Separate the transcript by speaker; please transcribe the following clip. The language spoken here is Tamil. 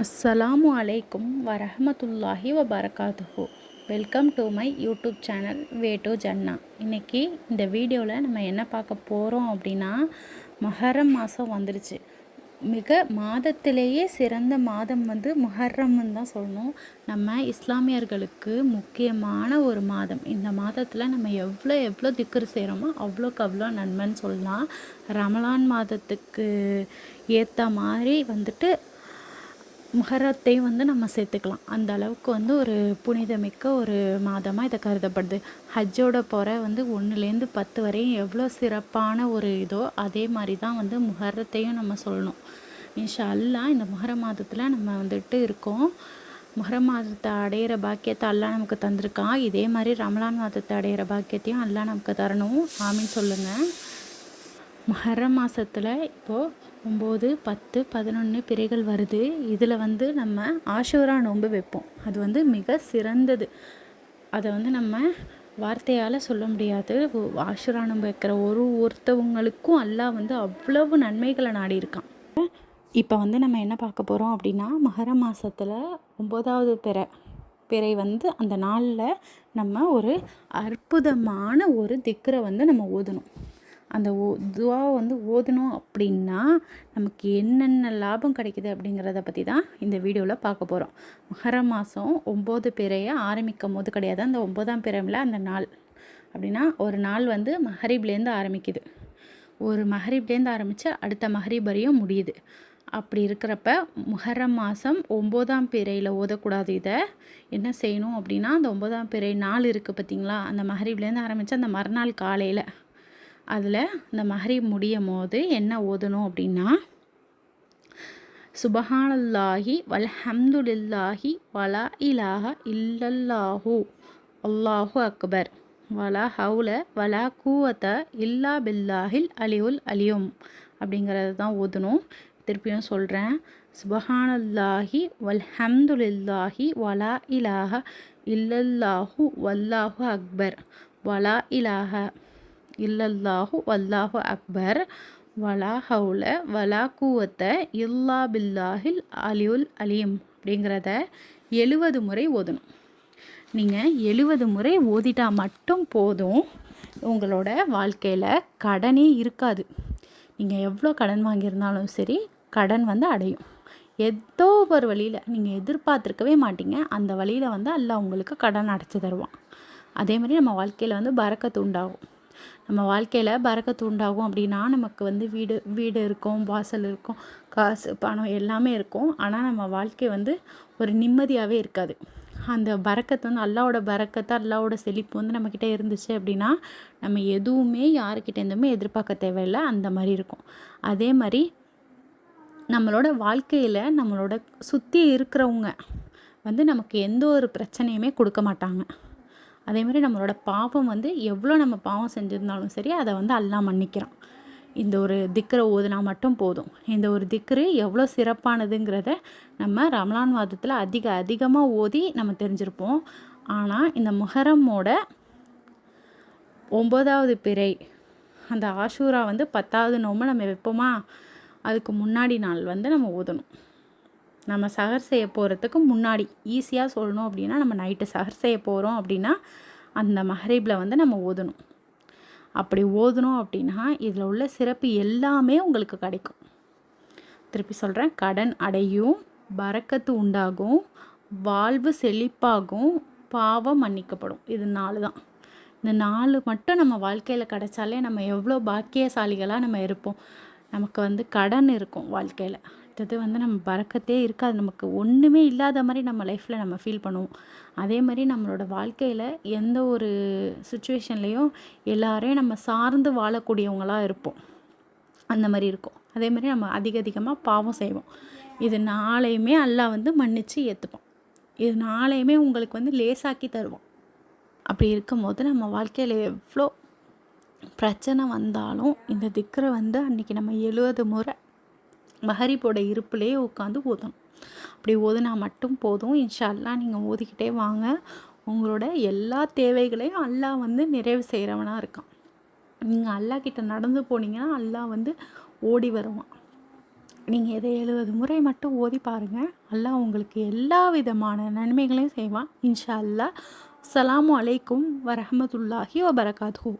Speaker 1: அஸ்ஸலாமு அலைக்கும் வரஹமத்துல்லாஹி வபரகாத்துஹு. Welcome to my YouTube channel way to ஜன்னா. இன்றைக்கி இந்த வீடியோவில் நம்ம என்ன பார்க்க போகிறோம் அப்படின்னா மஹரம் மாதம் வந்துருச்சு. மிக மாதத்திலேயே சிறந்த மாதம் வந்து முஹர்ரம்னு தான் சொல்லணும். நம்ம இஸ்லாமியர்களுக்கு முக்கியமான ஒரு மாதம். இந்த மாதத்தில் நம்ம எவ்வளோ எவ்வளோ திக்ரு செய்கிறோமோ அவ்வளோக்கு அவ்வளோ நன்மைன்னு சொல்லலாம். ரமலான் மாதத்துக்கு ஏற்ற மாதிரி வந்துட்டு முஹரத்தையும் வந்து நம்ம சேர்த்துக்கலாம். அந்த அளவுக்கு வந்து ஒரு புனிதமிக்க ஒரு மாதமாக இதை கருதப்படுது. ஹஜ்ஜோட போகிற வந்து ஒன்றுலேருந்து பத்து வரையும் எவ்வளோ சிறப்பான ஒரு இதோ அதே மாதிரி தான் வந்து முஹரத்தையும் நம்ம சொல்லணும். இன்ஷா அல்லா இந்த முஹர மாதத்தில் நம்ம வந்துட்டு இருக்கோம். முஹர மாதத்தை அடையிற பாக்கியத்தை அல்லாஹ் நமக்கு தந்திருக்கான். இதே மாதிரி ரமலான் மாதத்தை அடையிற பாக்கியத்தையும் அல்லாஹ் நமக்கு தரணும். ஆமின்னு சொல்லுங்கள் மஹர மாதத்தில் இப்போது ஒம்பது பத்து பதினொன்று பிறைகள் வருது. இதில் வந்து நம்ம ஆஷூரா நோன்பு வைப்போம். அது வந்து மிக சிறந்தது. அதை வந்து நம்ம வார்த்தையால் சொல்ல முடியாது. ஆஷூரா நோன்பு வைக்கிற ஒரு ஒருத்தவங்களுக்கும் அல்லாஹ் வந்து அவ்வளவு நன்மைகளை நாடி இருக்கான் இப்போ வந்து நம்ம என்ன பார்க்க போகிறோம் அப்படின்னா மகர மாதத்தில் ஒம்போதாவது பிறை பிறை வந்து அந்த நாளில் நம்ம ஒரு அற்புதமான ஒரு திக்கரை வந்து நம்ம ஓதணும். அந்த ஓ துவாவை வந்து ஓதணும் அப்படின்னா நமக்கு என்னென்ன லாபம் கிடைக்குது அப்படிங்கிறத பற்றி தான் இந்த வீடியோவில் பார்க்க போகிறோம் மகர மாதம் ஒம்பது பிறையை ஆரம்பிக்கும் போது கிடையாது. அந்த ஒம்பதாம் பிறையில் அந்த நாள் அப்படின்னா ஒரு நாள் வந்து மஹரிப்லேருந்து ஆரம்பிக்குது. ஒரு மஹரிப்லேருந்து ஆரம்பித்து அடுத்த மஹரிப் வரையும் முடியுது. அப்படி இருக்கிறப்ப முஹர்ரம் மாதம் ஒம்போதாம் பிறையில் ஓதக்கூடாது இதை. என்ன செய்யணும் அப்படின்னா அந்த ஒம்போதாம் பிறை நாள் இருக்குது பார்த்தீங்களா அந்த மஹரீப்லேருந்து ஆரம்பித்து அந்த மறுநாள் காலையில் அதில் இந்த மாதிரி முடியும் போது என்ன ஓதணும் அப்படின்னா சுபஹானல்லாஹி வல்ஹம்துலில்லாஹி வலா இலாஹ இல்லல்லாஹு. அல்லாஹு அக்பர். வலா ஹவுல வலா கூவத்த இல்லா பில்லாஹில் அலியுல் அலியும். அப்படிங்கிறது தான் ஓதணும். திருப்பியும் சொல்கிறேன் சுபஹானல்லாஹி வல்ஹம்துலில்லாஹி வலா இலாஹ இல்லல்லாஹு வல்லாஹு அக்பர். வலா இலாஹ. இல்லல்லாஹு வல்லாஹு அக்பர். வலா ஹவுல வலா கூவத்த இல்லா பில்லாஹில் அலியுல் அலீம் அப்படிங்கிறத எழுவது முறை ஓதணும். நீங்கள் எழுவது முறை ஓதிட்டால் மட்டும் போதும் உங்களோட வாழ்க்கையில் கடனே இருக்காது. நீங்கள் எவ்வளோ கடன் வாங்கியிருந்தாலும் சரி கடன் வந்து அடையும். ஏதோ ஒரு வழியில் நீங்கள் எதிர்பார்த்துருக்கவே மாட்டீங்க. அந்த வழியில் வந்து அல்ல உங்களுக்கு கடன் அடைச்சி தருவான். அதே மாதிரி நம்ம வாழ்க்கையில் வந்து பறக்கத்து உண்டாகும். நம்ம வாழ்க்கையில் பறக்கத்து உண்டாகும் அப்படின்னா நமக்கு வந்து வீடு வீடு இருக்கும் வாசல் இருக்கும் காசு பணம் எல்லாமே இருக்கும். ஆனால் நம்ம வாழ்க்கை வந்து ஒரு நிம்மதியாகவே இருக்காது. அந்த பறக்கத்து வந்து அல்லாவோட பறக்கத்தை அல்லாவோட செழிப்பு வந்து நம்மக்கிட்ட இருந்துச்சு அப்படின்னா நம்ம எதுவுமே யாருக்கிட்ட இருந்துமே எதிர்பார்க்க தேவையில்லை. அந்த மாதிரி இருக்கும். அதே மாதிரி நம்மளோட வாழ்க்கையில் நம்மளோட சுற்றி இருக்கிறவங்க வந்து நமக்கு எந்த ஒரு பிரச்சனையுமே கொடுக்க மாட்டாங்க. அதே மாதிரி நம்மளோட பாவம் வந்து எவ்வளோ நம்ம பாவம் செஞ்சுருந்தாலும் சரி அதை வந்து அல்லா மன்னிக்கிறான். இந்த ஒரு திக்கரை ஓதுனா மட்டும் போதும். இந்த ஒரு திக்கரு எவ்வளோ சிறப்பானதுங்கிறத நம்ம ரமலான் வாதத்தில் அதிக அதிகமாக ஓதி நம்ம தெரிஞ்சிருப்போம். ஆனால் இந்த முஹரமோட ஒம்பதாவது பிறை அந்த ஆஷூரா வந்து பத்தாவது நோம்பு நம்ம வைப்போமா? அதுக்கு முன்னாடி நாள் வந்து நம்ம ஓதணும். நம்ம சகர் செய்ய போகிறதுக்கு முன்னாடி ஈஸியாக சொல்லணும் அப்படின்னா நம்ம நைட்டு சகர் செய்ய போகிறோம் அப்படின்னா அந்த மஹரீபில் வந்து நம்ம ஓதணும். அப்படி ஓதணும் அப்படின்னா இதில் உள்ள சிறப்பு எல்லாமே உங்களுக்கு கிடைக்கும். திருப்பி சொல்கிறேன் கடன் அடையும் பறக்கத்து உண்டாகும் வாழ்வு செழிப்பாகும் பாவம் மன்னிக்கப்படும். இது நாலு தான். இந்த நாலு மட்டும் நம்ம வாழ்க்கையில் கிடைச்சாலே நம்ம எவ்வளோ பாக்கியசாலிகளாக நம்ம இருப்போம். நமக்கு வந்து கடன் இருக்கும் வாழ்க்கையில். அடுத்தது வந்து நம்ம பறக்கத்தே இருக்காது. நமக்கு ஒன்றுமே இல்லாத மாதிரி நம்ம லைஃப்பில் நம்ம ஃபீல் பண்ணுவோம். அதே மாதிரி நம்மளோட வாழ்க்கையில் எந்த ஒரு சுச்சுவேஷன்லேயும் எல்லாரையும் நம்ம சார்ந்து வாழக்கூடியவங்களாக இருப்போம். அந்த மாதிரி இருக்கும். அதே மாதிரி நம்ம அதிக அதிகமாக பாவம் செய்வோம். இது நாளையுமே அல்லாஹ் வந்து மன்னித்து ஏற்றுப்போம் இது நாளையுமே உங்களுக்கு வந்து லேசாக்கி தருவோம் அப்படி இருக்கும்போது நம்ம வாழ்க்கையில் எவ்வளோ பிரச்சனை வந்தாலும் இந்த திக்கரை வந்து அன்றைக்கி நம்ம எழுவது முறை மஹரிப்போட இருப்புலேயே உட்காந்து ஓதணும். அப்படி ஓதுனா மட்டும் போதும். இன்ஷா அல்லாஹ் நீங்கள் ஓதிக்கிட்டே வாங்க. உங்களோட எல்லா தேவைகளையும் அல்லாஹ் வந்து நிறைவு செய்கிறவனாக இருக்கான். நீங்கள் அல்லாஹ் கிட்ட நடந்து போனீங்கன்னா அல்லாஹ் வந்து ஓடி வருவான். நீங்கள் இதை எழுபது முறை மட்டும் ஓதி பாருங்கள் அல்லாஹ் உங்களுக்கு எல்லா விதமான நன்மைகளையும் செய்வான். இன்ஷா அல்லாஹ் அஸ்ஸலாமு அலைக்கும் வரஹமத்துல்லாஹி வபரகாத்துஹூ.